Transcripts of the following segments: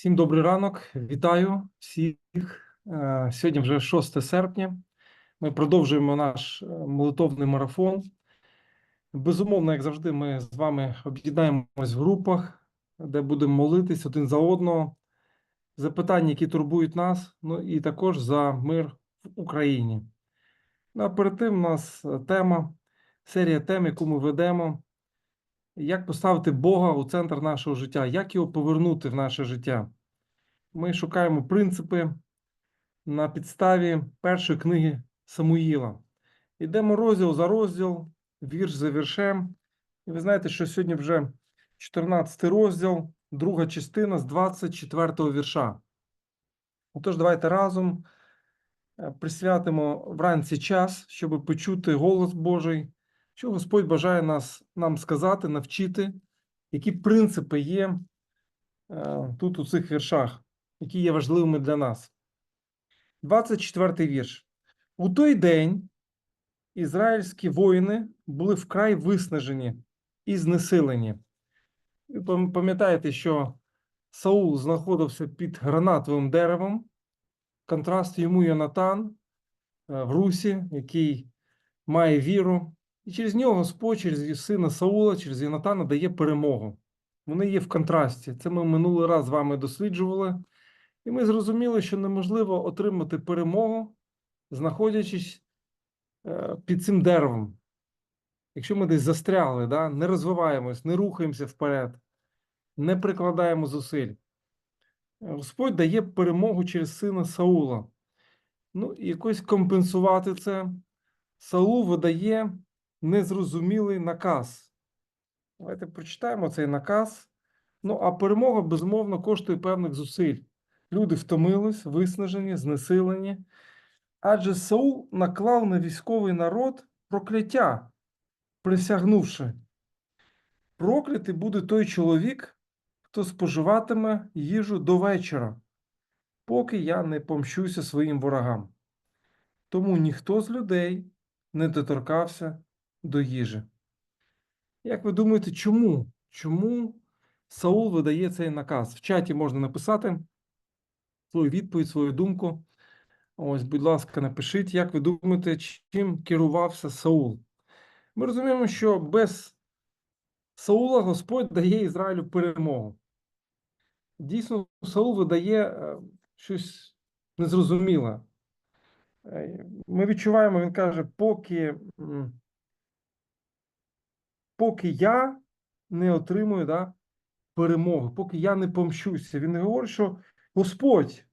Всім добрий ранок. Вітаю всіх. Е, Сьогодні вже 6 серпня. Ми продовжуємо наш е, молитовний марафон. Безумовно, як завжди, ми з вами об'єднаємось в групах, де будемо молитись один за одного, за питання, які турбують нас, ну і також за мир в Україні. Ну, а перед тим у нас е, тема, серія тем, яку ми ведемо. Як поставити Бога у центр нашого життя, як його повернути в наше життя? Ми шукаємо принципи на підставі першої книги Самуїла. Йдемо розділ за розділ, вірш за віршем. І ви знаєте, що сьогодні вже 14 розділ, друга частина з 24 вірша. Отож, давайте разом е, присвятимо вранці час, щоб почути голос Божий, що Господь бажає нас, нам сказати, навчити, які принципи є е, тут у цих віршах, які є важливими для нас. 24 вірш. У той день ізраїльські воїни були вкрай виснажені і знесилені. Ви пам'ятаєте, що Саул знаходився під гранатовим деревом. Контраст йому Йонатан е, в Русі, який має віру. І через нього Господь, через сина Саула, через Йонатана дає перемогу. Вони є в контрасті. Це ми минулий раз з вами досліджували. І ми зрозуміли, що неможливо отримати перемогу, знаходячись е, під цим деревом. Якщо ми десь застряли, да, не розвиваємось, не рухаємося вперед, не прикладаємо зусиль. Господь дає перемогу через сина Саула. Ну, якось компенсувати це. Саул видає незрозумілий наказ. Давайте прочитаємо цей наказ. Ну, а перемога, безумовно, коштує певних зусиль. Люди втомились, виснажені, знесилені. Адже Саул наклав на військовий народ прокляття, присягнувши. Проклятий буде той чоловік, хто споживатиме їжу до вечора, поки я не помщуся своїм ворогам. Тому ніхто з людей не доторкався до їжі. Як ви думаєте, чому? Чому Саул видає цей наказ? В чаті можна написати свою відповідь, свою думку. Ось, будь ласка, напишіть, як ви думаєте, чим керувався Саул? Ми розуміємо, що без Саула Господь дає Ізраїлю перемогу. Дійсно, Саул видає е, щось незрозуміле. Е, Ми відчуваємо, він каже, поки, поки я не отримую да, перемоги, поки я не помщуся. Він говорить, що Господь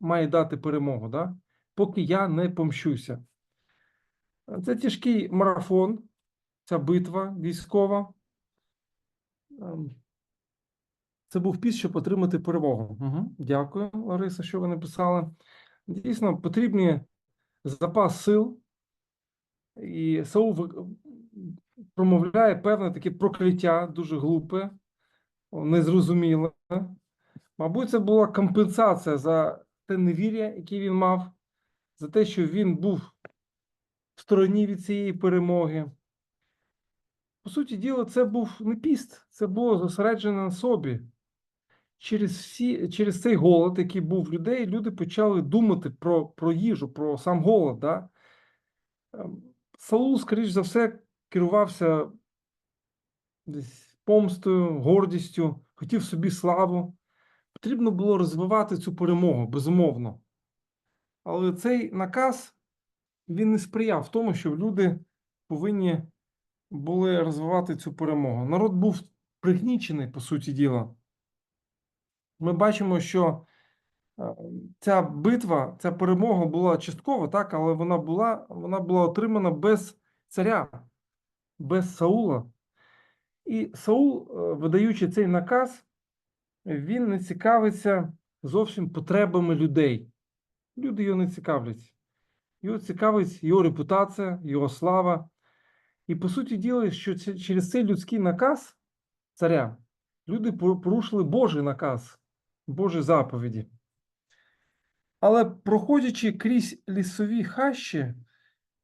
має дати перемогу, да? поки я не помщуся. Це тяжкий марафон, ця битва військова. Ем, Це був піс, щоб отримати перемогу. Угу. Дякую, Лариса, що ви написали. Дійсно, потрібні запас сил, і Саул промовляє певне таке прокляття, дуже глупе, незрозуміле. Мабуть, це була компенсація за те невір'я, яке він мав, за те, що він був в стороні від цієї перемоги. По суті діла, це був не піст, це було зосереджено на собі. Через, всі, через цей голод, який був в людей, люди почали думати про, про їжу, про сам голод. Да? Ем, Саул, скоріш за все, керувався десь помстою, гордістю, хотів собі славу. Потрібно було розвивати цю перемогу, безумовно. Але цей наказ він не сприяв тому, що люди повинні були розвивати цю перемогу. Народ був пригнічений, по суті діла. Ми бачимо, що е, ця битва, ця перемога була часткова, так, але вона була, вона була отримана без царя, без Саула. І Саул, е, видаючи цей наказ, він не цікавиться зовсім потребами людей. Люди його не цікавляться. Його цікавить його репутація, його слава. І по суті діла, що через цей людський наказ царя люди порушили Божий наказ, Божі заповіді. Але проходячи крізь лісові хащі,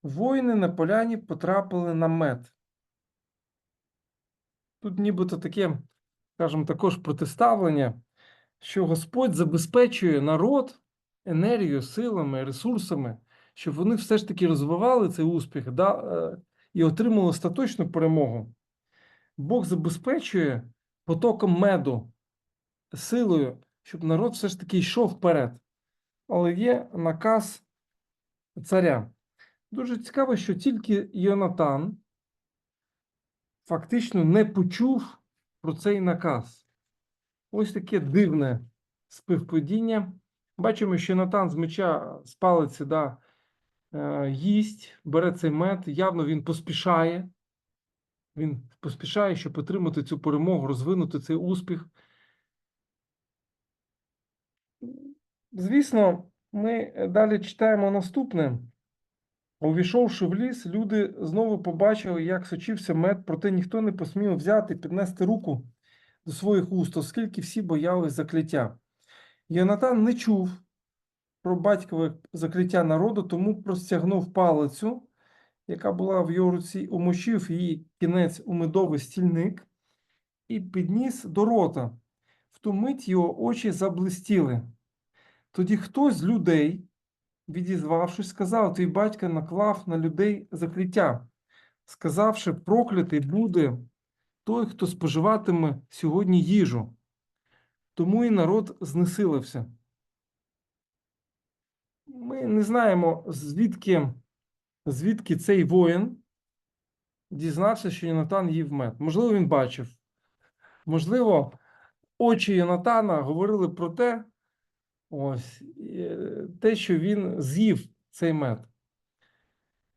воїни на поляні потрапили на мед. Тут нібито таке скажімо, також протиставлення, що Господь забезпечує народ енергією, силами, ресурсами, щоб вони все ж таки розвивали цей успіх да, е, і отримали остаточну перемогу. Бог забезпечує потоком меду, силою, щоб народ все ж таки йшов вперед. Але є наказ царя. Дуже цікаво, що тільки Йонатан фактично не почув про цей наказ. Ось таке дивне співпадіння. Бачимо, що Йонатан з меча з палиці да, е, їсть, бере цей мед, явно він поспішає. Він поспішає, щоб отримати цю перемогу, розвинути цей успіх. Звісно, ми далі читаємо наступне. Увійшовши в ліс, люди знову побачили, як сочився мед, проте ніхто не посмів взяти, піднести руку до своїх уст, оскільки всі боялись закляття. Йонатан не чув про батькове закляття народу, тому простягнув палицю, яка була в його руці, умочив її кінець у медовий стільник і підніс до рота. В ту мить його очі заблистіли. Тоді хтось з людей, відізвавшись, сказав: Твій батько наклав на людей закриття, сказавши, проклятий буде той, хто споживатиме сьогодні їжу. Тому і народ знесилився. Ми не знаємо, звідки, звідки цей воїн дізнався, що Йонатан їв мед. Можливо, він бачив. Можливо, очі Йонатана говорили про те, ось, е, те, що він з'їв цей мед.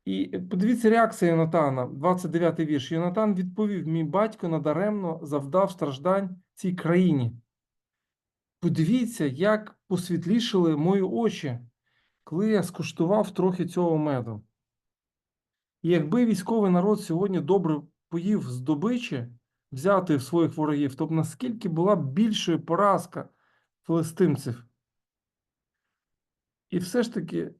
І подивіться реакція Йонатана, 29 вірш. Йонатан відповів: Мій батько надаремно завдав страждань цій країні. Подивіться, як посвітлішили мої очі, коли я скуштував трохи цього меду. І якби військовий народ сьогодні добре поїв здобичі, взяти в своїх ворогів, то б наскільки була б більшою поразка филистимців. І все ж таки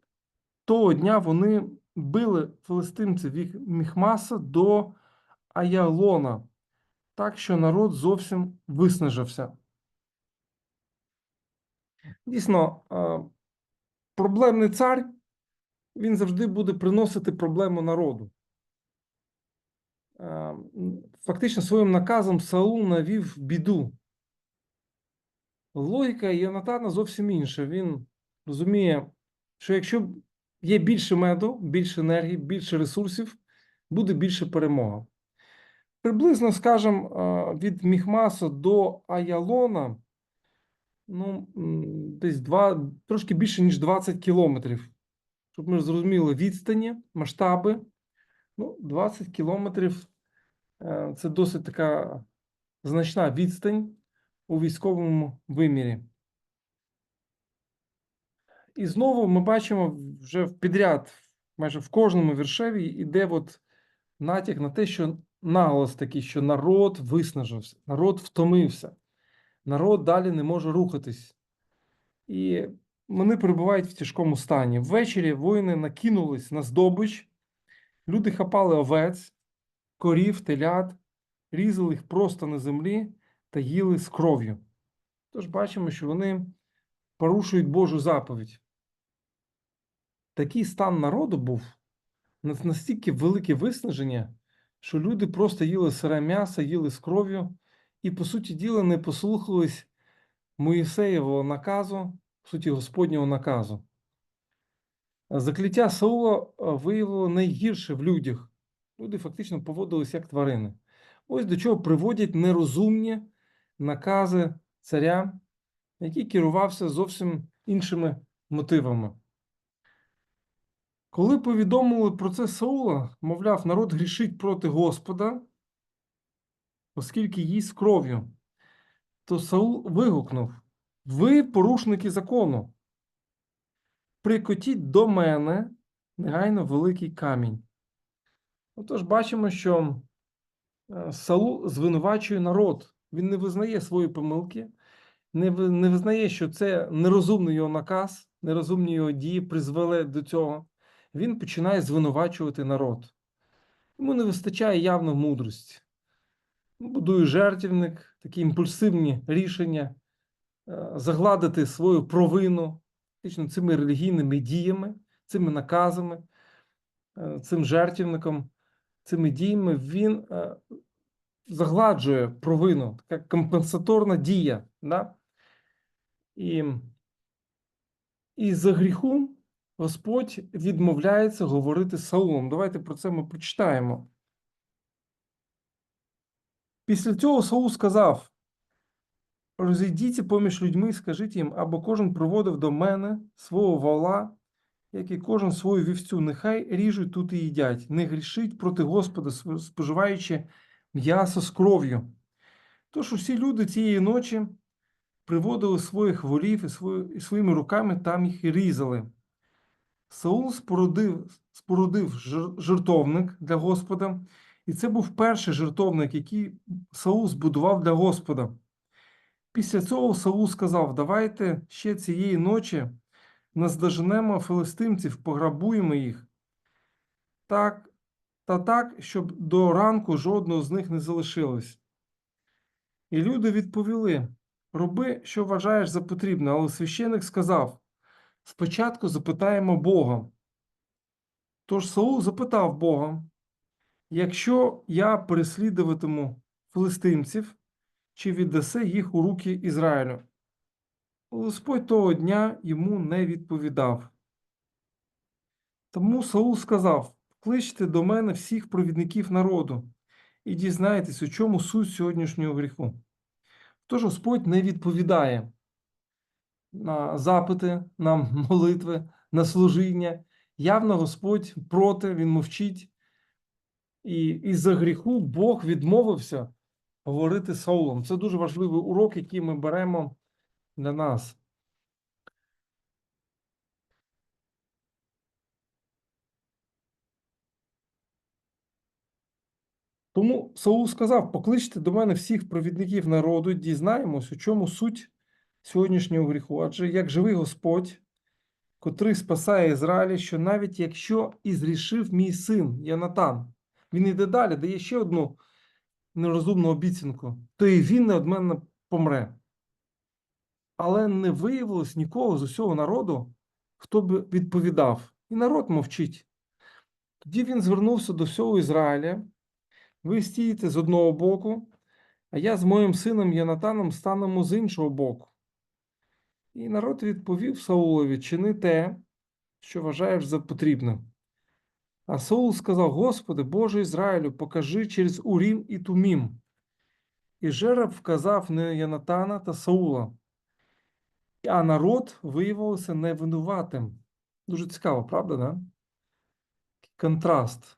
того дня вони били филистимців від Міхмаса до Аялона, так що народ зовсім виснажився. Дійсно, проблемний цар, він завжди буде приносити проблему народу. Фактично, своїм наказом Саул навів біду. Логіка Йонатана зовсім інша. Він розуміє, що якщо є більше меду, більше енергії, більше ресурсів, буде більше перемога. Приблизно, скажімо, е, від Міхмаса до Аялона ну, десь два, трошки більше, ніж 20 кілометрів. Щоб ми зрозуміли відстані, масштаби. Ну, 20 кілометрів е, це досить така значна відстань у військовому вимірі. І знову ми бачимо вже підряд, майже в кожному віршеві іде от натяк на те, що наголос такий, що народ виснажився, народ втомився, народ далі не може рухатись. І вони перебувають в тяжкому стані. Ввечері воїни накинулись на здобич, люди хапали овець, корів, телят, різали їх просто на землі та їли з кров'ю. Тож бачимо, що вони порушують Божу заповідь. Такий стан народу був настільки велике виснаження, що люди просто їли сире м'ясо, їли з кров'ю і, по суті діла, не послухались Моїсеєвого наказу, по суті, Господнього наказу. Закляття Саула е, виявило найгірше в людях. Люди фактично поводились як тварини. Ось до чого приводять нерозумні накази царя, який керувався зовсім іншими мотивами. Коли повідомили про це Саула, мовляв, народ грішить проти Господа, оскільки їсть кров'ю, то Саул вигукнув: Ви порушники закону. Прикотіть до мене негайно великий камінь. Отож, бачимо, що е, Саул звинувачує народ. Він не визнає свої помилки, не, не визнає, що це нерозумний його наказ, нерозумні його дії призвели до цього. Він починає звинувачувати народ. Йому не вистачає явно мудрості. будує жертівник, такі імпульсивні рішення, е, загладити свою провину фактично цими релігійними діями, цими наказами, е, цим жертівником, цими діями він е, загладжує провину, така компенсаторна дія. Да? І, і за гріху Господь відмовляється говорити з Саулом. Давайте про це ми почитаємо. Після цього Саул сказав: Розійдіться поміж людьми, і скажіть їм, або кожен проводив до мене свого вола, як і кожен свою вівцю. Нехай ріжуть тут і їдять, не грішить проти Господа, споживаючи м'ясо з кров'ю. Тож усі люди цієї ночі приводили своїх волів і своїми руками там їх і різали. Саул спорудив, спорудив жертовник для Господа, і це був перший жертовник, який Саул збудував для Господа. Після цього Саул сказав: Давайте ще цієї ночі наздоженемо филистимців, пограбуємо їх. Так, та так, щоб до ранку жодного з них не залишилось. І люди відповіли: Роби, що вважаєш за потрібне, але священик сказав: Спочатку запитаємо Бога. Тож Саул запитав Бога: Якщо я переслідуватиму филистимців, чи віддасе їх у руки Ізраїлю? Господь того дня йому не відповідав. Тому Саул сказав: Кличте до мене всіх провідників народу і дізнайтесь, у чому суть сьогоднішнього гріху. Тож Господь не відповідає на запити, на молитви, на служіння. Явно Господь проти, він мовчить. І із-за гріху Бог відмовився говорити Саулом. Це дуже важливий урок, який ми беремо для нас. Тому Саул сказав: покличте до мене всіх провідників народу, дізнаємось, у чому суть сьогоднішнього гріху. Адже як живий Господь, котрий спасає Ізраїля, що навіть якщо і зрішив мій син Янатан, він іде далі, дає ще одну нерозумну обіцянку, то і він не від мене помре. Але не виявилось нікого з усього народу, хто б відповідав. І народ мовчить. Тоді він звернувся до всього Ізраїля. Ви стієте з одного боку, а я з моїм сином Янатаном станемо з іншого боку. І народ відповів Саулові: чини те, що вважаєш за потрібне. А Саул сказав: Господи, Боже Ізраїлю, покажи через Урім і Тумім. І жереб вказав на Янатана та Саула. А народ виявився невинуватим. Дуже цікаво, правда, да? Контраст.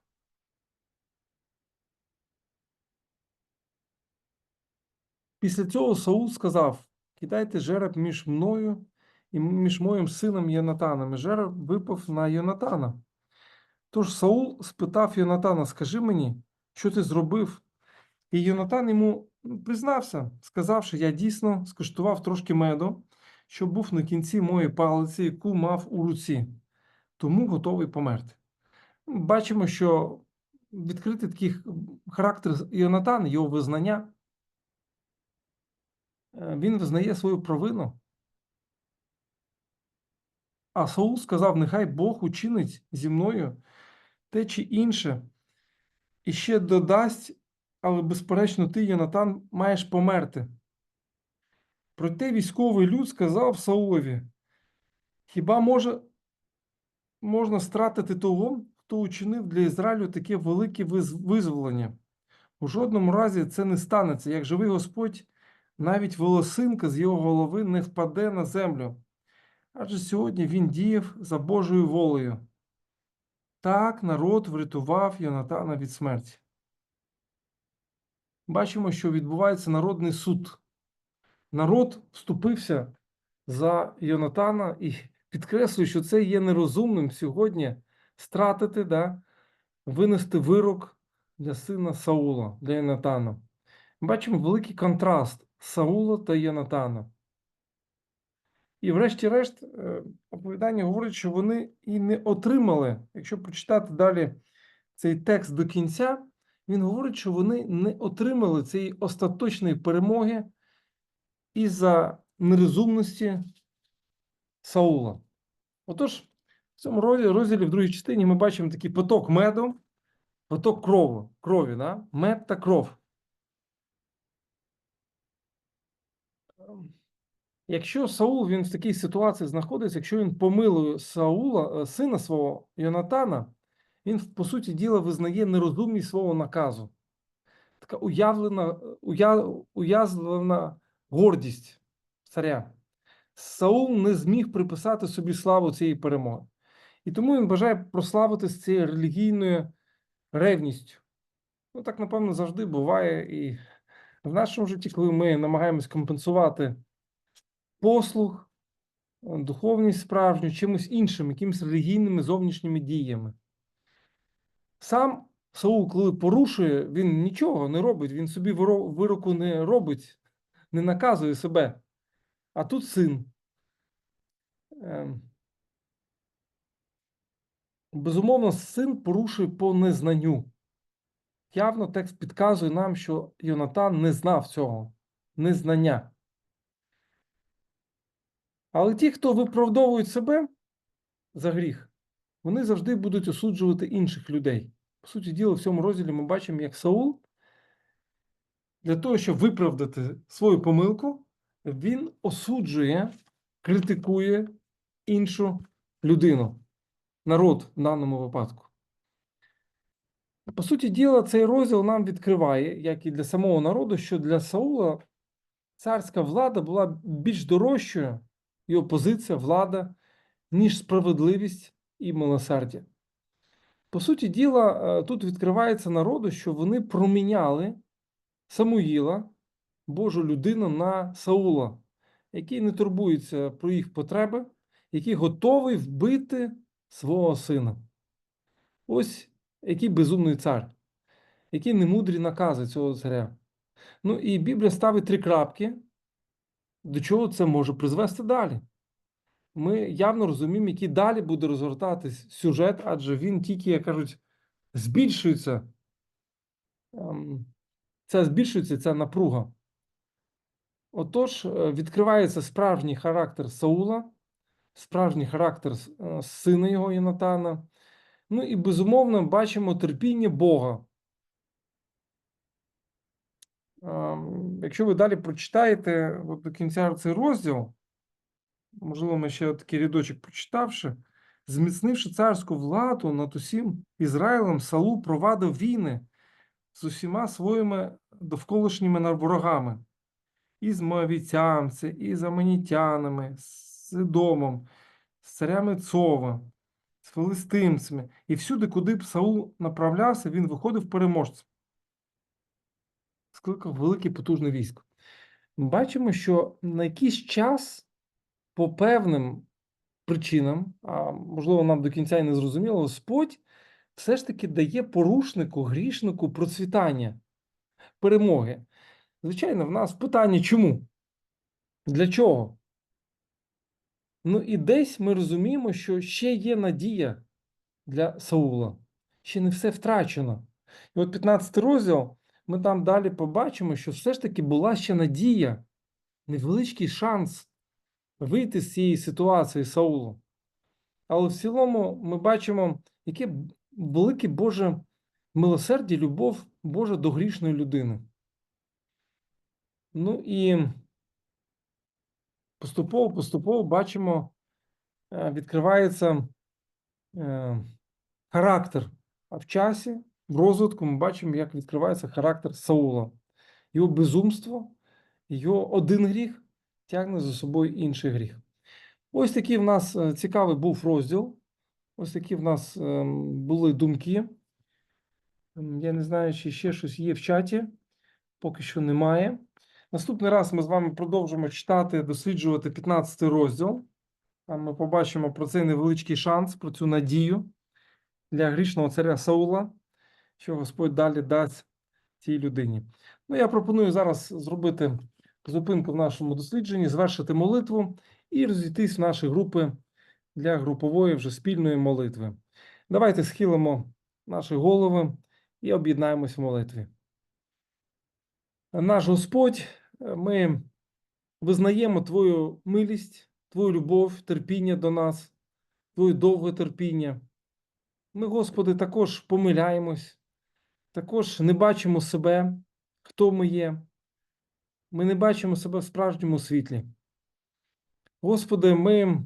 Після цього Саул сказав: Кидайте жереб між мною і між моїм сином Єнатаном. І жереб випав на Йонатана. Тож Саул спитав Йонатана: Скажи мені, що ти зробив? І Йонатан йому признався, сказавши: Я дійсно скуштував трошки меду, що був на кінці моєї палиці, яку мав у руці, тому готовий померти. Бачимо, що відкритий такий характер Йонатана, його визнання. Е, Він визнає свою провину. А Саул сказав: Нехай Бог учинить зі мною те чи інше, і ще додасть, але, безперечно, ти, Йонатан, маєш померти. Проте військовий люд сказав Саулові: Хіба може, можна стратити того, хто учинив для Ізраїлю таке велике визволення? У жодному разі це не станеться, як живий Господь, навіть волосинка з його голови не впаде на землю. Адже сьогодні він діяв за Божою волею. Так народ врятував Йонатана від смерті. Бачимо, що відбувається народний суд. Народ вступився за Йонатана і підкреслює, що це є нерозумним сьогодні стратити, да, винести вирок для сина Саула, для Йонатана. Бачимо великий контраст Саула та Йонатана. І, врешті-решт, е, оповідання говорить, що вони і не отримали, якщо прочитати далі цей текст до кінця, він говорить, що вони не отримали цієї остаточної перемоги із-за нерозумності Саула. Отож, в цьому розділі, в другій частині ми бачимо такий поток меду, поток крові, крові да? мед та кров. Якщо Саул він в такій ситуації знаходиться, якщо він помилує Саула, е, сина свого Йонатана, він, по суті діла, визнає нерозумність свого наказу. Така уявлена, уя, уязвлена гордість царя. Саул не зміг приписати собі славу цієї перемоги. І тому він бажає прославити з цією релігійною ревністю. Ну, так, напевно, завжди буває і в нашому житті, коли ми намагаємось компенсувати послуг, е, духовність справжню чимось іншим, якимись релігійними зовнішніми діями. Сам Саул, коли порушує, він нічого не робить, він собі вироку не робить, не наказує себе. А тут син. Ем, Безумовно, син порушує по незнанню. Явно текст підказує нам, що Йонатан не знав цього незнання. Але ті, хто виправдовують себе за гріх, вони завжди будуть осуджувати інших людей. По суті діла, в цьому розділі ми бачимо, як Саул для того, щоб виправдати свою помилку, він осуджує, критикує іншу людину, народ в даному випадку. По суті діла, цей розділ нам відкриває, як і для самого народу, що для Саула царська влада була більш дорожчою, його позиція, влада, ніж справедливість і милосердя. По суті діла, е, тут відкривається народу, що вони проміняли Самуїла, Божу людину, на Саула, який не турбується про їх потреби, який готовий вбити свого сина. Ось який безумний цар, які немудрі накази цього царя. Ну і Біблія ставить три крапки, до чого це може призвести далі. Ми явно розуміємо, який далі буде розгортатись сюжет, адже він тільки, як кажуть, збільшується. ем, Це збільшується ця напруга. Отож, е, відкривається справжній характер Саула, справжній характер е, сина його Єнатана. Ну і безумовно бачимо терпіння Бога. Якщо ви далі прочитаєте от до кінця цей розділ, можливо, ми ще такий рядочок прочитавши, зміцнивши царську владу над усім Ізраїлем, Саул провадив війни з усіма своїми довколишніми ворогами, і з моавітянці, і з аманітянами, з Сидомом, з царями Цова, з филистимцями. І всюди, куди б Саул направлявся, він виходив переможцем. Скликав велике потужне військо. Ми бачимо, що на якийсь час по певним причинам, а можливо, нам до кінця і не зрозуміло, Господь все ж таки дає порушнику, грішнику процвітання, перемоги. Звичайно, в нас питання чому? Для чого? Ну і десь ми розуміємо, що ще є надія для Саула. Ще не все втрачено. І от 15 розділ, ми там далі побачимо, що все ж таки була ще надія, невеличкий шанс вийти з цієї ситуації Саулу. Але в цілому ми бачимо, яке велике Боже милосердя, любов Божа до грішної людини. Ну і поступово, поступово бачимо, е, відкривається е, характер. В часі, розвитку ми бачимо, як відкривається характер Саула. Його безумство, його один гріх тягне за собою інший гріх. Ось такий в нас е, цікавий був розділ. Ось такі в нас ем, були думки. Ем, Я не знаю, чи ще щось є в чаті. Поки що немає. Наступний раз ми з вами продовжимо читати, досліджувати 15 розділ. Там ми побачимо про цей невеличкий шанс, про цю надію для грішного царя Саула, що Господь далі дасть цій людині. Ну, я пропоную зараз зробити зупинку в нашому дослідженні, звершити молитву і розійтись в наші групи для групової вже спільної молитви. Давайте схилимо наші голови і об'єднаємось в молитві. Наш Господь, ми визнаємо Твою милість, Твою любов, терпіння до нас, Твоє довге терпіння. Ми, Господи, також помиляємось, також не бачимо себе, хто ми є. Ми не бачимо себе в справжньому світлі. Господи, ми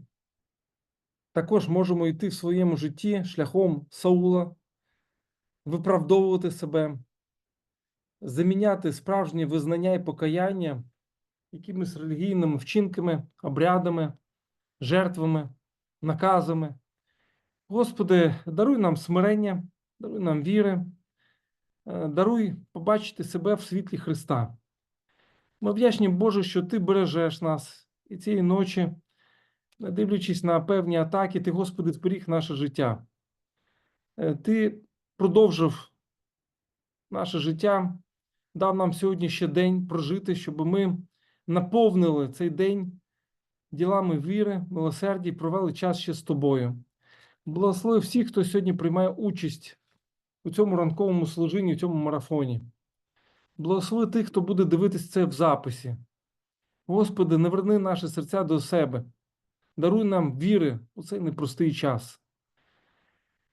також можемо йти в своєму житті шляхом Саула, виправдовувати себе, заміняти справжнє визнання і покаяння якимись релігійними вчинками, обрядами, жертвами, наказами. Господи, даруй нам смирення, даруй нам віри, даруй побачити себе в світлі Христа. Ми вдячні Боже, що Ти бережеш нас і цієї ночі, дивлячись на певні атаки, Ти, Господи, зберіг наше життя. Е, Ти продовжив наше життя, дав нам сьогодні ще день прожити, щоб ми наповнили цей день ділами віри, милосердя і провели час ще з тобою. Благослови всіх, хто сьогодні приймає участь у цьому ранковому служінні, у цьому марафоні. Благослови тих, хто буде дивитись це в записі. Господи, не верни наші серця до себе. Даруй нам віри у цей непростий час.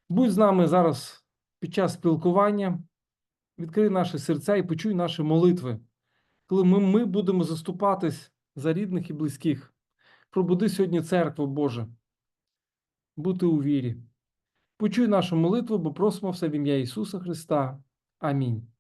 Будь з нами зараз під час спілкування, відкрий наші серця і почуй наші молитви, коли ми, ми будемо заступатись за рідних і близьких. Пробуди сьогодні церкву Боже, бути у вірі. Почуй нашу молитву, бо просимо все в ім'я Ісуса Христа. Амінь.